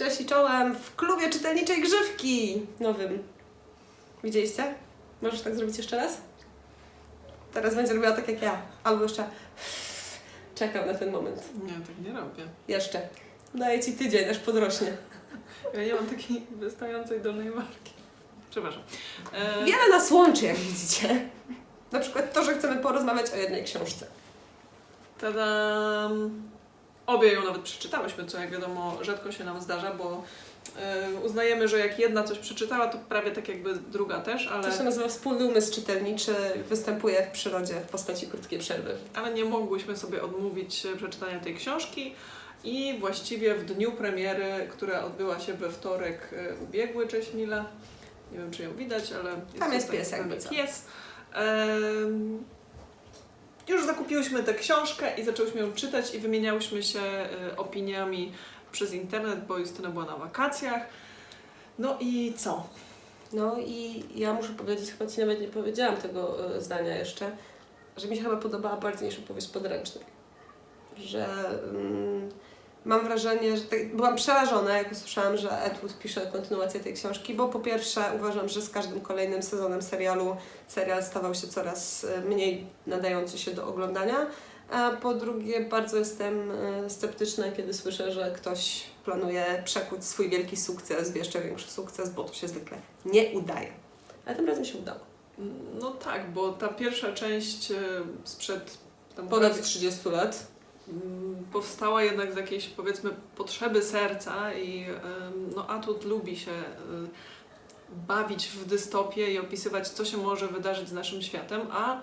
Cześć i czołem w klubie czytelniczej grzywki nowym. Widzieliście? Możesz tak zrobić jeszcze raz? Teraz będzie robiła tak jak ja. Albo jeszcze czekam na ten moment. Nie, tak nie robię. Jeszcze. Daję Ci tydzień, aż podrośnie. Ja nie mam takiej wystającej dolnej wargi. Przepraszam. E, Wiele nas łączy, jak widzicie. Na przykład to, że chcemy porozmawiać o jednej książce. Tadam. Obie ją nawet przeczytałyśmy, co jak wiadomo rzadko się nam zdarza, bo e, uznajemy, że jak jedna coś przeczytała, to prawie tak jakby druga też, ale, To się nazywa wspólny umysł czytelniczy. Występuje w przyrodzie w postaci krótkiej przerwy. ale nie mogłyśmy sobie odmówić e, przeczytania tej książki i właściwie w dniu premiery, która odbyła się we wtorek e, ubiegły, cześć Mila, nie wiem czy ją widać, ale Tam jest pies jakby co. pies. Już zakupiłyśmy tę książkę i zaczęłyśmy ją czytać i wymieniałyśmy się e, opiniami przez internet, bo Justyna była na wakacjach. No i co? No i ja muszę powiedzieć, chyba Ci nawet nie powiedziałam tego e, zdania jeszcze, że mi się chyba podobała bardziej niż opowieść podręczna. Że mm, mam wrażenie, że tak, byłam przerażona, jak usłyszałam, że Edward pisze kontynuację tej książki, bo po pierwsze uważam, że z każdym kolejnym sezonem serialu serial stawał się coraz e, mniej nadający się do oglądania. A po drugie, bardzo jestem e, sceptyczna, kiedy słyszę, że ktoś planuje przekuć swój wielki sukces w jeszcze większy sukces, bo to się zwykle nie udaje. Ale tym razem się udało. No tak, bo ta pierwsza część e, sprzed Ponad prawie- 30 lat. Powstała jednak z jakiejś powiedzmy potrzeby serca i no Atut lubi się y, bawić w dystopię i opisywać co się może wydarzyć z naszym światem, a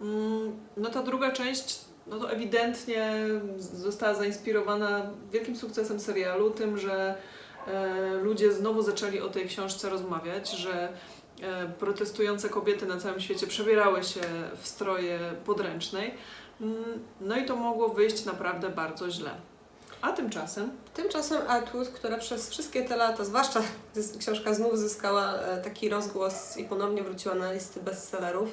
mm, no ta druga część no to ewidentnie została zainspirowana wielkim sukcesem serialu, tym, że e, ludzie znowu zaczęli o tej książce rozmawiać, że e, protestujące kobiety na całym świecie przebierały się w stroje podręcznej. Mm, No i to mogło wyjść naprawdę bardzo źle. A tymczasem Tymczasem Atwood, która przez wszystkie te lata, zwłaszcza książka znów zyskała e, taki rozgłos i ponownie wróciła na listy bestsellerów,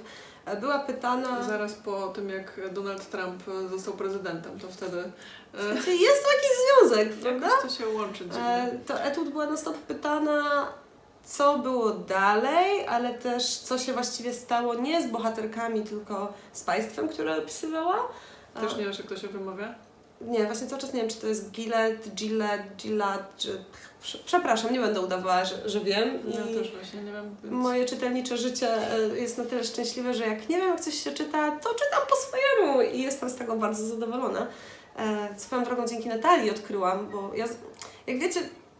e, była pytana... zaraz po tym, jak Donald Trump został prezydentem, to wtedy e, Jest taki związek, prawda? jakoś to się łączy dziwnie. E, to Etude była na stop pytana, co było dalej, ale też co się właściwie stało nie z bohaterkami, tylko z państwem, które opisywała. Też nie wiesz, jak to się wymawia? Nie, właśnie cały czas nie wiem, czy to jest Gillette, Gillette, Gillette, czy... Prze- Przepraszam, nie będę udawała, że, że wiem. Ja I też właśnie nie wiem. Więc... Moje czytelnicze życie e, jest na tyle szczęśliwe, że jak nie wiem, jak coś się czyta, to czytam po swojemu i jestem z tego bardzo zadowolona. E, Swoją drogą dzięki Natalii odkryłam, bo ja, jak wiecie,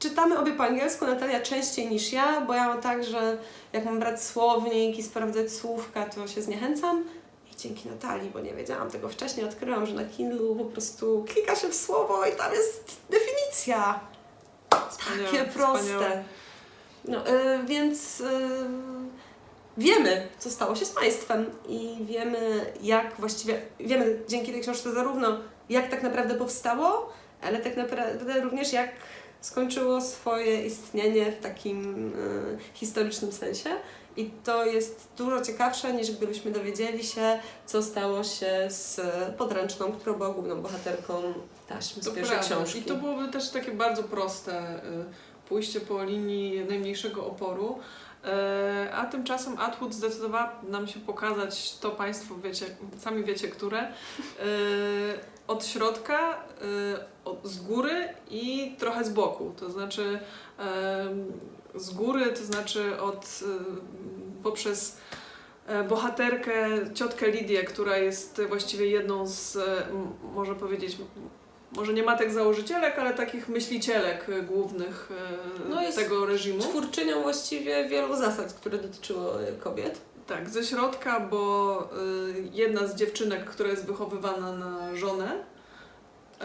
czytamy obie po angielsku, Natalia częściej niż ja, bo ja mam tak, że jak mam brać słownik i sprawdzać słówka, to się zniechęcam. I dzięki Natalii, bo nie wiedziałam tego wcześniej, odkryłam, że na Kindle po prostu klika się w słowo i tam jest definicja. Wspaniałe, Takie proste. wspaniałe. No, y, więc y, wiemy, co stało się z państwem i wiemy, jak właściwie, wiemy dzięki tej książce zarówno, jak tak naprawdę powstało, ale tak naprawdę również jak skończyło swoje istnienie w takim y, historycznym sensie. I to jest dużo ciekawsze, niż gdybyśmy dowiedzieli się, co stało się z podręczną, która była główną bohaterką taśmy z To pierwszej prawda. książki. I to byłoby też takie bardzo proste y, pójście po linii najmniejszego oporu. E, A tymczasem Atwood zdecydowała nam się pokazać to Państwo wiecie, sami wiecie, które, e, od środka, e, z góry i trochę z boku. To znaczy z góry, to znaczy od, poprzez bohaterkę, ciotkę Lidię, która jest właściwie jedną z, e, m- można powiedzieć, może nie matek założycielek, ale takich myślicielek e, głównych e, No tego reżimu. twórczynią właściwie wielu zasad, które dotyczyło y, kobiet. Tak, ze środka, bo y, jedna z dziewczynek, która jest wychowywana na żonę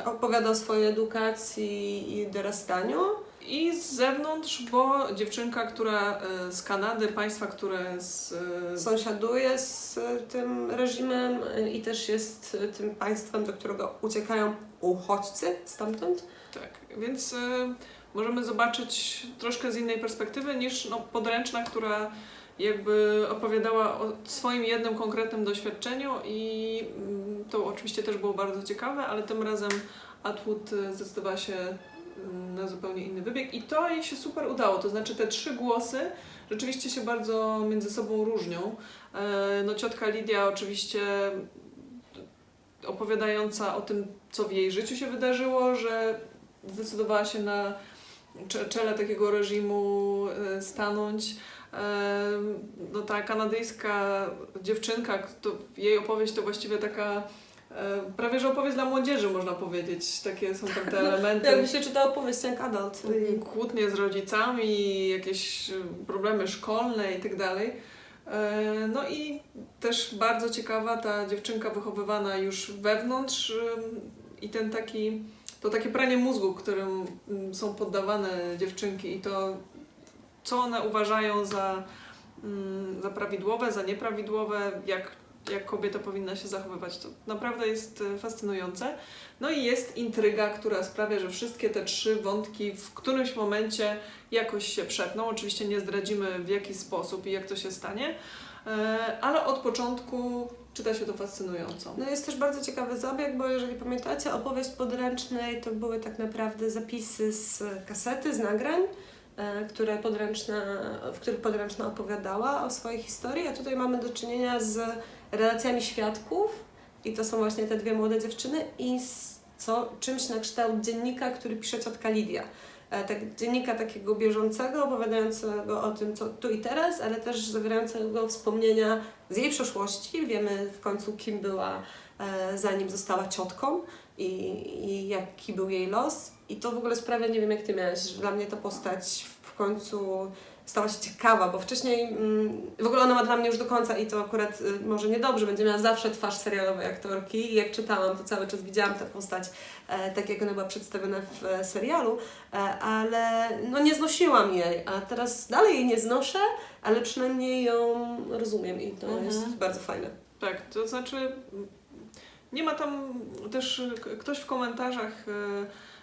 Opowiada o swojej edukacji i dorastaniu. I z zewnątrz, bo dziewczynka, która y, z Kanady, państwa, które z... y, Sąsiaduje z y, tym reżimem i też jest tym państwem, do którego uciekają uchodźcy stamtąd. Tak, więc y, możemy zobaczyć troszkę z innej perspektywy niż no, podręczna, która jakby opowiadała o swoim jednym konkretnym doświadczeniu i mm, to oczywiście też było bardzo ciekawe, ale tym razem Atwood zdecydowała się na zupełnie inny wybieg i to jej się super udało. To znaczy te trzy głosy rzeczywiście się bardzo między sobą różnią. E, No ciotka Lidia oczywiście opowiadająca o tym, co w jej życiu się wydarzyło, że zdecydowała się na cze- czele takiego reżimu e, stanąć. E, No ta kanadyjska dziewczynka, jej opowieść to właściwie taka prawie że opowieść dla młodzieży można powiedzieć. Takie są tam te elementy. Jakby się czytało opowieść jak adult. Kłótnie z rodzicami, jakieś e, problemy szkolne i tak dalej. E, No i też bardzo ciekawa ta dziewczynka wychowywana już wewnątrz i ten taki, to takie pranie mózgu, którym mm, są poddawane dziewczynki i to, co one uważają za, mm, za prawidłowe, za nieprawidłowe, jak, jak kobieta powinna się zachowywać. To naprawdę jest e, fascynujące. No i jest intryga, która sprawia, że wszystkie te trzy wątki w którymś momencie jakoś się przetną. Oczywiście nie zdradzimy w jaki sposób i jak to się stanie, e, ale od początku czyta się to fascynująco. No jest też bardzo ciekawy zabieg, bo jeżeli pamiętacie, opowieść podręcznej to były tak naprawdę zapisy z kasety, z nagrań, które podręczna, w których podręczna opowiadała o swojej historii, a tutaj mamy do czynienia z relacjami świadków i to są właśnie te dwie młode dziewczyny i z co, czymś na kształt dziennika, który pisze ciotka Lidia. E, Tak, dziennika takiego bieżącego, opowiadającego o tym, co tu i teraz, ale też zawierającego wspomnienia z jej przeszłości. Wiemy w końcu, kim była, e, zanim została ciotką i, i jaki był jej los. I to w ogóle sprawia, nie wiem jak ty miałaś, że dla mnie ta postać w końcu stała się ciekawa, bo wcześniej mm, w ogóle ona ma dla mnie już do końca i to akurat y, może niedobrze, będzie miała zawsze twarz serialowej aktorki i jak czytałam, to cały czas widziałam tę postać e, tak, jak ona była przedstawiona w e, serialu, e, ale no nie znosiłam jej, a teraz dalej jej nie znoszę, ale przynajmniej ją rozumiem i to Mhm. jest bardzo fajne. Tak, to znaczy nie ma tam też ktoś w komentarzach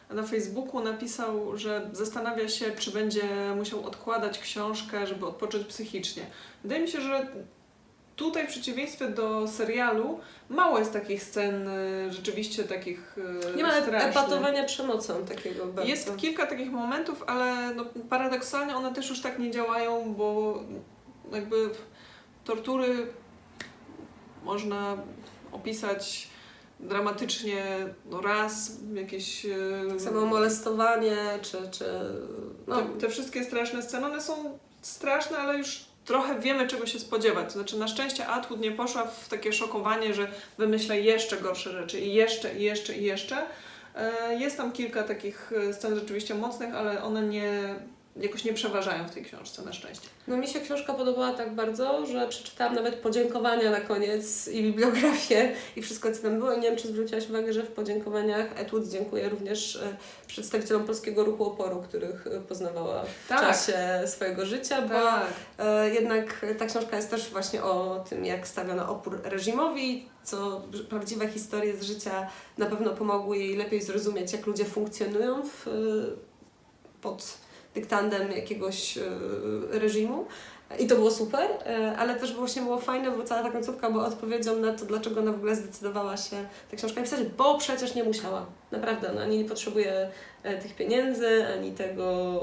na Facebooku napisał, że zastanawia się, czy będzie musiał odkładać książkę, żeby odpocząć psychicznie. Wydaje mi się, że tutaj w przeciwieństwie do serialu mało jest takich scen e, rzeczywiście takich e, Nie ma strasznych. epatowania przemocą takiego bardzo. Jest kilka takich momentów, ale no, paradoksalnie one też już tak nie działają, bo jakby tortury można opisać dramatycznie no raz, jakieś... e, Samo molestowanie, czy, czy no, te, te wszystkie straszne sceny, one są straszne, ale już trochę wiemy czego się spodziewać. To znaczy na szczęście Atwood nie poszła w takie szokowanie, że wymyśla jeszcze gorsze rzeczy i jeszcze, i jeszcze, i jeszcze. E, Jest tam kilka takich e, scen rzeczywiście mocnych, ale one nie, jakoś nie przeważają w tej książce na szczęście. No mi się książka podobała tak bardzo, że przeczytałam nawet podziękowania na koniec i bibliografię i wszystko co tam było. I nie wiem, czy zwróciłaś uwagę, że w podziękowaniach Etwood dziękuję również e, przedstawicielom polskiego ruchu oporu, których e, poznawała w Tak. czasie swojego życia, bo Tak. e, jednak ta książka jest też właśnie o tym, jak stawiono opór reżimowi, co prawdziwe historie z życia na pewno pomogły jej lepiej zrozumieć, jak ludzie funkcjonują w, pod dyktandem jakiegoś e, reżimu. I to było super, e, ale też właśnie było fajne, bo cała ta końcówka była odpowiedzią na to, dlaczego ona w ogóle zdecydowała się tę książkę napisać, bo przecież nie musiała. Naprawdę, ona ani nie potrzebuje e, tych pieniędzy, ani tego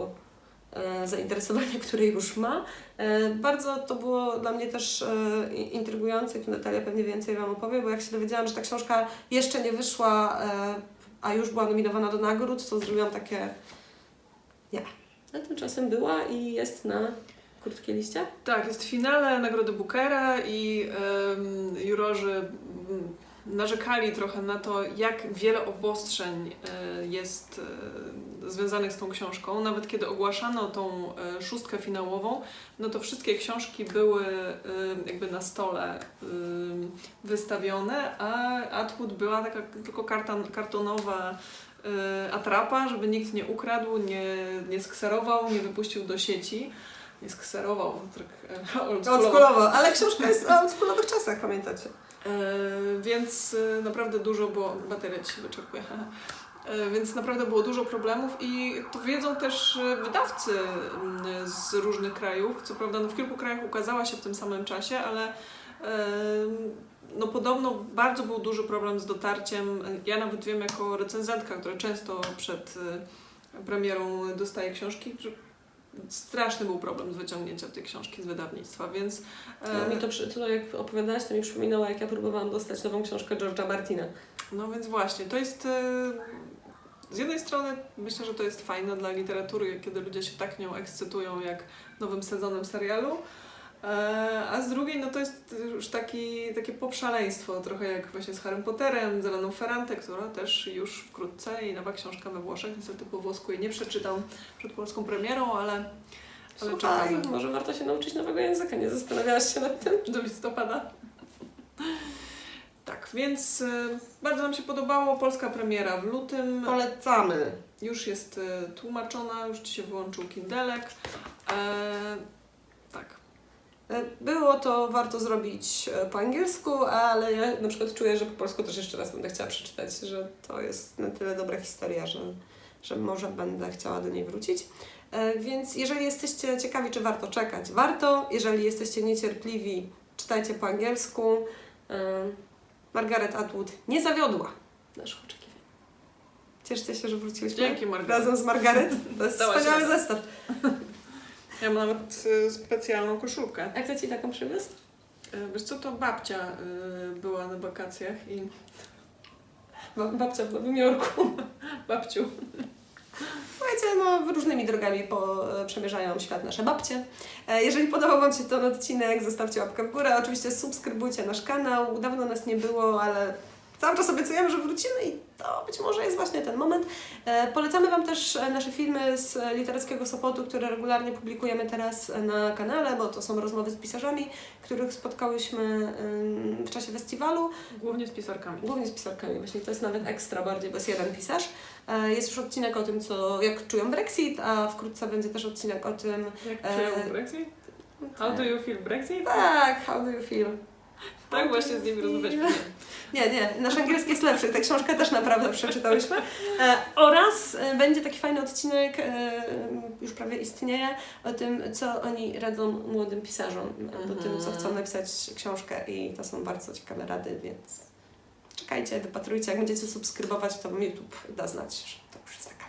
zainteresowania, które już ma. Bardzo to było dla mnie też intrygujące tu Natalia pewnie więcej Wam opowie, bo jak się dowiedziałam, że ta książka jeszcze nie wyszła, a już była nominowana do nagród, to zrobiłam takie nie. A tymczasem była i jest na krótkiej liście. Tak, jest w finale Nagrody Bookera i jurorzy mm, narzekali trochę na to, jak wiele obostrzeń e, jest e, związanych z tą książką. Nawet kiedy ogłaszano tą e, szóstkę finałową, no to wszystkie książki były jakby na stole wystawione, a Atwood była taka tylko kartan, kartonowa atrapa, żeby nikt nie ukradł, nie, nie skserował, nie wypuścił do sieci. Nie skserował, tak e, oldschoolowo. Ale książka jest o oldschoolowych czasach, pamiętacie? E, więc e, naprawdę dużo było, bateria ci się wyczerpuje, więc naprawdę było dużo problemów i to wiedzą też wydawcy mm, z różnych krajów. Co prawda no, w kilku krajach ukazała się w tym samym czasie, ale no podobno bardzo był duży problem z dotarciem. Ja nawet wiem jako recenzentka, która często przed premierą dostaje książki, że straszny był problem z wyciągnięciem tej książki z wydawnictwa, więc e, mi to, to jak opowiadałaś, to mi przypominało, jak ja próbowałam dostać nową książkę George'a Martina. No więc właśnie, to jest e, z jednej strony myślę, że to jest fajne dla literatury, kiedy ludzie się tak nią ekscytują jak nowym sezonem serialu. E, A z drugiej, no to jest już taki, takie popszaleństwo, trochę jak właśnie z Harrym Potterem, z Eleną Ferrante, która też już wkrótce i nowa książka we Włoszech, niestety po włosku jej nie przeczytam przed polską premierą, ale, ale Słuchaj, czekamy może warto się nauczyć nowego języka, nie zastanawiałaś się nad tym? do listopada. Tak, więc e, bardzo nam się podobało. Polska premiera w lutym. Polecamy. Już jest e, tłumaczona, już Ci się wyłączył Kindelek. E, Było to warto zrobić e, po angielsku, ale ja na przykład czuję, że po polsku też jeszcze raz będę chciała przeczytać, że to jest na tyle dobra historia, że, że może będę chciała do niej wrócić. E, Więc jeżeli jesteście ciekawi, czy warto czekać, warto. Jeżeli jesteście niecierpliwi, czytajcie po angielsku. E, Margaret Atwood nie zawiodła naszych oczekiwań. Cieszcie się, że wróciliśmy Dzięki, Margaret. razem z Margaret. To jest Dałaś wspaniały zestaw. Ja mam nawet e, specjalną koszulkę. A kto Ci taką przywiózł? E, wiesz co, to babcia e, była na wakacjach i Ba- Babcia w Nowym Jorku. babciu. Słuchajcie, no różnymi drogami po, e, przemierzają świat nasze babcie. E, Jeżeli podobał Wam się ten odcinek, zostawcie łapkę w górę. Oczywiście subskrybujcie nasz kanał. Dawno nas nie było, ale cały czas obiecujemy, że wrócimy i to być może jest właśnie ten moment. E, Polecamy Wam też e, nasze filmy z Literackiego Sopotu, które regularnie publikujemy teraz e, na kanale, bo to są rozmowy z pisarzami, których spotkałyśmy w czasie festiwalu. Głównie z pisarkami. Głównie z pisarkami, właśnie to jest nawet ekstra bardziej, bo jest jeden pisarz. Jest już odcinek o tym, co, jak czują Brexit, a wkrótce będzie też odcinek o tym, Jak czują Brexit? How do you feel Brexit? tak, how do you feel? Tak właśnie z nimi rozmawialiśmy. Nie, nie, nasz angielski jest lepszy, tę książkę też naprawdę przeczytałyśmy. E, oraz e, będzie taki fajny odcinek, e, już prawie istnieje, o tym, co oni radzą młodym pisarzom, e, do tym, co chcą napisać książkę i to są bardzo ciekawe rady, więc czekajcie, wypatrujcie, jak będziecie subskrybować, to YouTube da znać, że to już jest taka